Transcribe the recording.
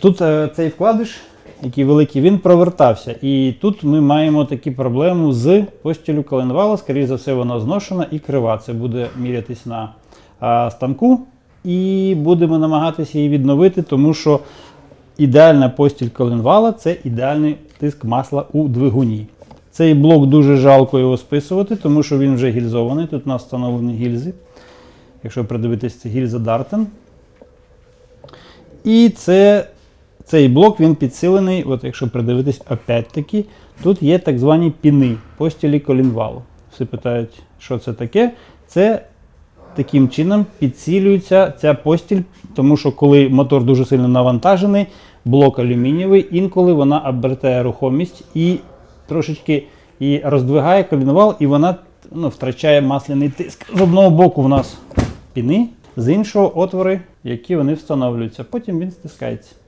Тут е, цей вкладиш, який великий, він провертався. І тут ми маємо такі проблему з постілю коленвала. Скоріше за все, вона зношена і крива. Це буде мірятись на станку. І будемо намагатися її відновити, тому що ідеальна постіль коленвала це ідеальний тиск масла у двигуні. Цей блок дуже жалко його списувати, тому що він вже гільзований. Тут у нас встановлені гільзи. Якщо придивитись, це гільза Дартен. І це, цей блок він підсилений, от якщо придивитись, опять-таки, тут є так звані піни постілі колінвалу. Всі питають, що це таке. Це таким чином підсилюється ця постіль, тому що коли мотор дуже сильно навантажений, блок алюмінієвий, інколи вона обертає рухомість і трошечки і роздвигає колінвал, і вона ну, втрачає масляний тиск. З одного боку в нас піни, з іншого отвори, які вони встановлюються. Потім він стискається.